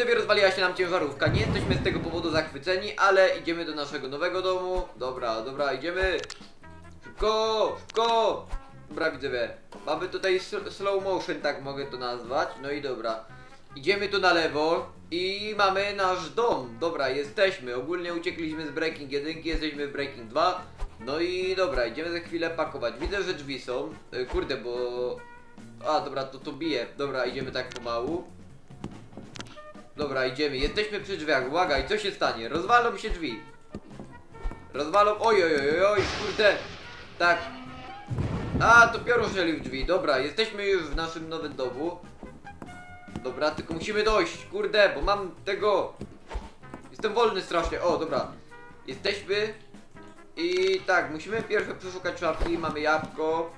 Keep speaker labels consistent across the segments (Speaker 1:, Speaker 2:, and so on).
Speaker 1: widzowie, rozwaliła się nam ciężarówka. Nie jesteśmy z tego powodu zachwyceni, ale idziemy do naszego nowego domu. Dobra, dobra, idziemy. Szybko, szybko. Dobra, widzowie. Mamy tutaj sl- slow motion, tak mogę to nazwać. No i dobra. Idziemy tu na lewo i mamy nasz dom. Dobra, jesteśmy. Ogólnie uciekliśmy z Breaking 1, jesteśmy w Breaking 2. No i dobra, idziemy za chwilę pakować. Widzę, że drzwi są. E, Kurde, bo... A, dobra, to to bije. Dobra, idziemy tak pomału. Dobra, idziemy. Jesteśmy przy drzwiach. Uwaga, i co się stanie? Rozwalą się drzwi. Rozwalą... Oj, oj, oj, oj, kurde. Tak. A, to piorun strzelił w drzwi. Dobra, jesteśmy już w naszym nowym domu. Dobra, tylko musimy dojść, kurde, bo mam tego... Jestem wolny strasznie. O, dobra. Jesteśmy... I tak, musimy pierwsze przeszukać szafki. Mamy jabłko.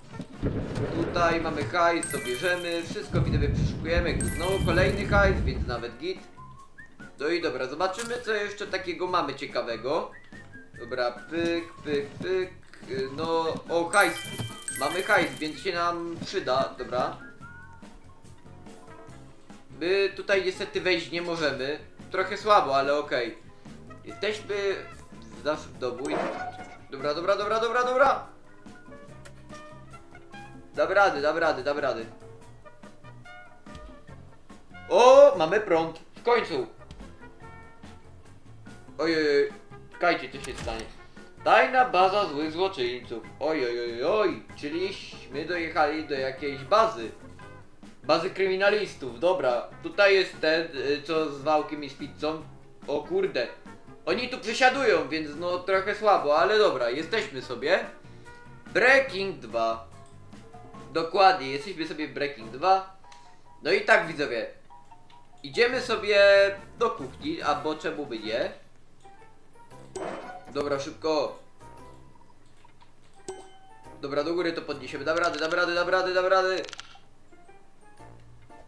Speaker 1: Tutaj mamy hajs, to bierzemy. Wszystko widzowie przeszukujemy. Znowu kolejny hajs, więc nawet git. No i dobra, zobaczymy co jeszcze takiego mamy ciekawego. Dobra, pyk, pyk, pyk. No, o hajs. Mamy hajs, więc się nam przyda, dobra. My tutaj niestety wejść nie możemy. Trochę słabo, ale okej. Jesteśmy w naszym domu. Dobra, dobra, dobra, dobra, dobra! Dam rady, dam rady, dam rady. O, mamy prąd. W końcu. Oj, oj, oj. Czekajcie, co się stanie. Tajna baza złych złoczyńców. Oj, oj, oj, oj. Czyliśmy dojechali do jakiejś bazy. Bazy kryminalistów, dobra. Tutaj jest ten, y, co z wałkiem i z pizzą. O kurde. Oni tu przesiadują, więc no trochę słabo, ale dobra, jesteśmy sobie. Breaking 2. Dokładnie, jesteśmy sobie Breaking 2. No i tak widzowie. Idziemy sobie do kuchni, albo czemu by nie? Dobra, szybko. Dobra, do góry to podniesiemy. Dam rady, dam rady, dam rady, dam rady.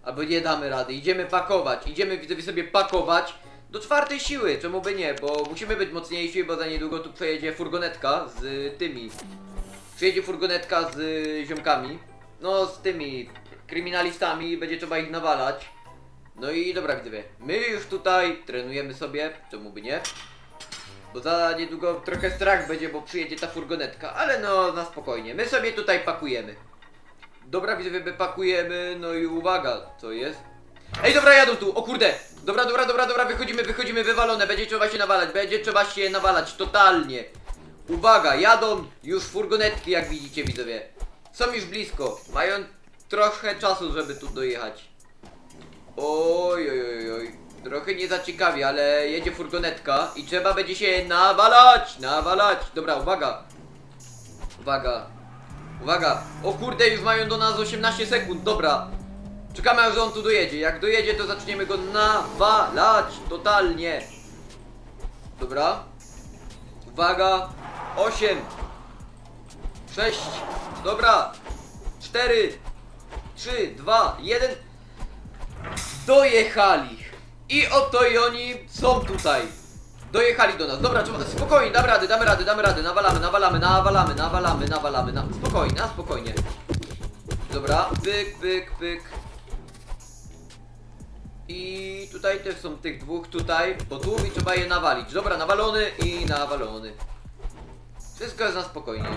Speaker 1: Albo nie damy rady. Idziemy pakować. Idziemy widzowie sobie pakować do czwartej siły. Czemu by nie? Bo musimy być mocniejsi, bo za niedługo tu przejedzie furgonetka z tymi. Przyjedzie furgonetka z ziomkami. No, z tymi kryminalistami. Będzie trzeba ich nawalać. No i dobra widzowie. My już tutaj trenujemy sobie. Czemu by nie? Bo za niedługo trochę strach będzie, bo przyjedzie ta furgonetka. Ale no, na spokojnie. My sobie tutaj pakujemy. Dobra, widzowie, my pakujemy, no i uwaga, co jest? Ej, dobra, jadą tu, o kurde! Dobra, dobra, dobra, dobra, wychodzimy, wychodzimy, wywalone, będzie trzeba się nawalać, będzie trzeba się nawalać, totalnie. Uwaga, jadą już furgonetki, jak widzicie, widzowie. Są już blisko, mają trochę czasu, żeby tu dojechać. Oj, oj, oj, oj. Trochę nie za ciekawie, ale jedzie furgonetka i trzeba będzie się nawalać, nawalać. Dobra, uwaga. Uwaga. Uwaga. O kurde, już mają do nas 18 sekund, dobra. Czekamy aż on tu dojedzie. Jak dojedzie, to zaczniemy go nawalać totalnie. Dobra. Uwaga. 8 6 Dobra. 4 3 2 1 Dojechali. I oto i oni są tutaj. Dojechali do nas. Dobra, spokojnie, damy rady, damy rady, damy rady. Nawalamy, nawalamy, nawalamy, nawalamy, nawalamy. Na, spokojnie, na spokojnie. Dobra, pyk, pyk, pyk. I tutaj też są tych dwóch tutaj, bo tu i trzeba je nawalić. Dobra, nawalony i nawalony. Wszystko jest na spokojnie.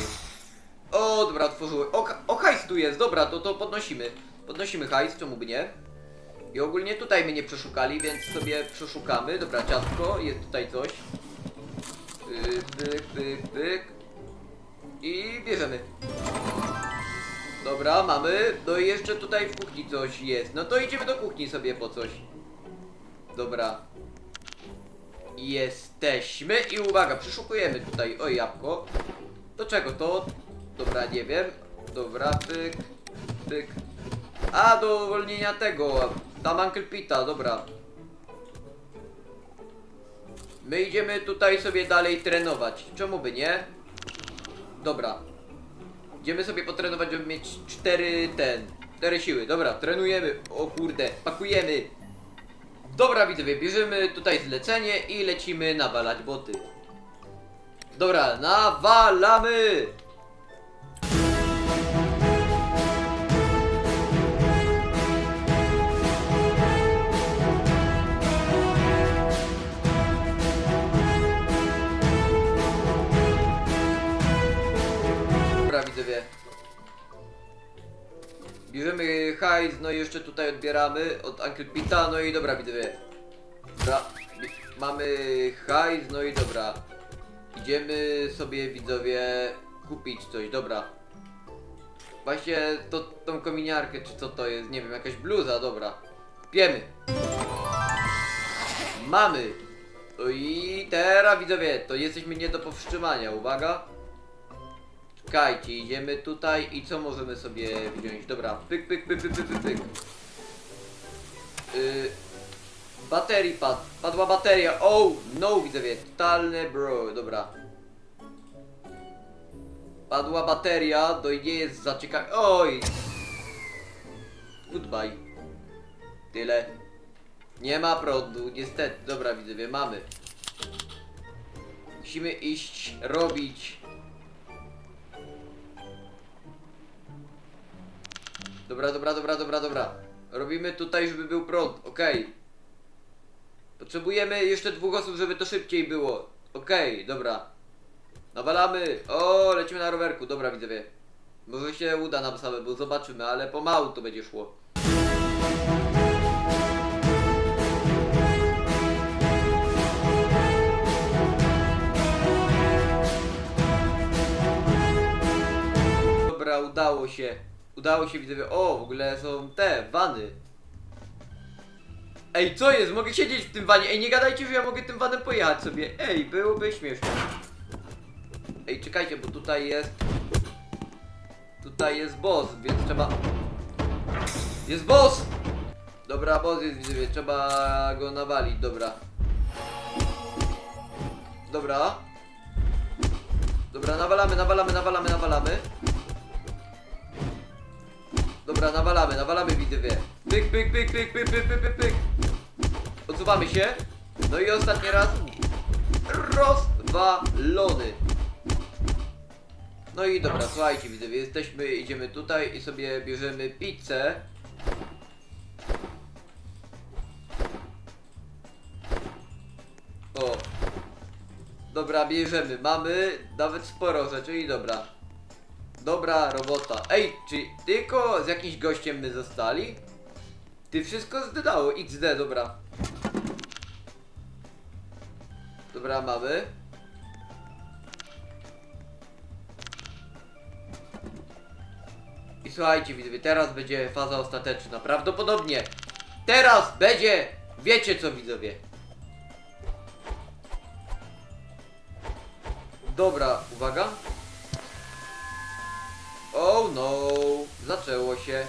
Speaker 1: O, dobra, otworzyły. O, o hajs tu jest, dobra, to to podnosimy. Podnosimy hajs, czemu by nie? I ogólnie tutaj my nie przeszukali, więc sobie przeszukamy. Dobra, ciastko, jest tutaj coś. Pyk, pyk, pyk. I bierzemy. Dobra, mamy. No i jeszcze tutaj w kuchni coś jest. No to idziemy do kuchni sobie po coś. Dobra. Jesteśmy i uwaga, przeszukujemy tutaj. O, jabłko. Do czego to? Dobra, nie wiem. Dobra, pyk, pyk. A, do uwolnienia tego. Tam Uncle Pita, dobra. My idziemy tutaj sobie dalej trenować. Czemu by nie? Dobra. Idziemy sobie potrenować, żeby mieć cztery ten. Cztery siły. Dobra, trenujemy. O kurde, pakujemy. Dobra, widzowie, bierzemy tutaj zlecenie i lecimy nawalać boty. Dobra, nawalamy! wie. Bierzemy hajs, no i jeszcze tutaj odbieramy od Uncle Pita, no i dobra, widzowie. Dobra, mamy hajs, no i dobra. Idziemy sobie, widzowie, kupić coś, dobra. Właśnie to, tą kominiarkę, czy co to jest, nie wiem, jakaś bluza, dobra. Kupiemy. Mamy. No I teraz, widzowie, to jesteśmy nie do powstrzymania, uwaga. Czekajcie, idziemy tutaj i co możemy sobie wziąć? Dobra, pyk, pyk, pyk, pyk, pyk, pyk. Yy, baterii pad, padła bateria, oh no widzowie, totalne bro, dobra. Padła bateria, to nie jest zaciekawe, oj. Goodbye. Tyle. Nie ma prądu, niestety, dobra widzowie, mamy. Musimy iść robić Dobra, dobra, dobra, dobra, dobra. Robimy tutaj, żeby był prąd, okej. Potrzebujemy jeszcze dwóch osób, żeby to szybciej było. Okej, dobra. Nawalamy. O, lecimy na rowerku, dobra widzowie. Może się uda nam same, bo zobaczymy, ale pomału to będzie szło. Dobra, udało się. Udało się, widzowie. O, w ogóle są te, wany. Ej, co jest? Mogę siedzieć w tym wanie. Ej, nie gadajcie, że ja mogę tym vanem pojechać sobie. Ej, byłoby śmieszne. Ej, czekajcie, bo tutaj jest... Tutaj jest boss, więc trzeba... Jest boss! Dobra, boss jest, widzowie, trzeba go nawalić, dobra. Dobra. Dobra, nawalamy, nawalamy, nawalamy, nawalamy. Dobra, nawalamy, nawalamy widzowie. Pyk, pyk, pyk, pyk, pyk, pyk, pyk, pyk, pyk. Odsuwamy się. No i ostatni raz. Rozwalony. No i dobra, słuchajcie widzowie, jesteśmy, idziemy tutaj i sobie bierzemy pizzę. O. Dobra, bierzemy. Mamy nawet sporo rzeczy i dobra. Dobra robota. Ej, czy tylko z jakimś gościem my zostali? Ty wszystko zdało. XD, dobra. Dobra, mamy. I słuchajcie, widzowie, teraz będzie faza ostateczna. Prawdopodobnie teraz będzie. Wiecie co, widzowie? Dobra, uwaga. Oh no, zaczęło się.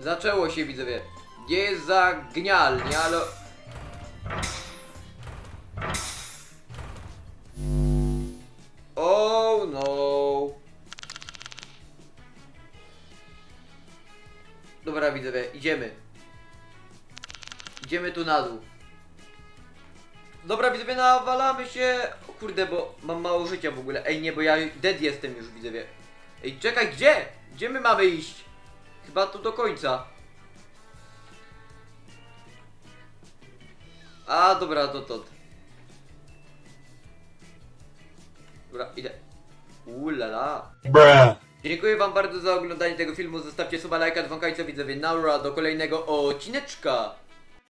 Speaker 1: Zaczęło się, widzowie. Nie jest za gnialnie, ale... Oh no. Dobra, widzowie, idziemy. Idziemy tu na dół. Dobra, widzowie, nawalamy się. O kurde, bo mam mało życia w ogóle. Ej, nie, bo ja dead jestem już, widzowie. Ej, czekaj, gdzie? Gdzie my mamy iść? Chyba tu do końca. A, dobra, to to. Dobra, idę. Ulala.
Speaker 2: Bruh.
Speaker 1: Dziękuję wam bardzo za oglądanie tego filmu. Zostawcie suba, lajka, dzwonkajcie widzowie. Naura do kolejnego odcineczka.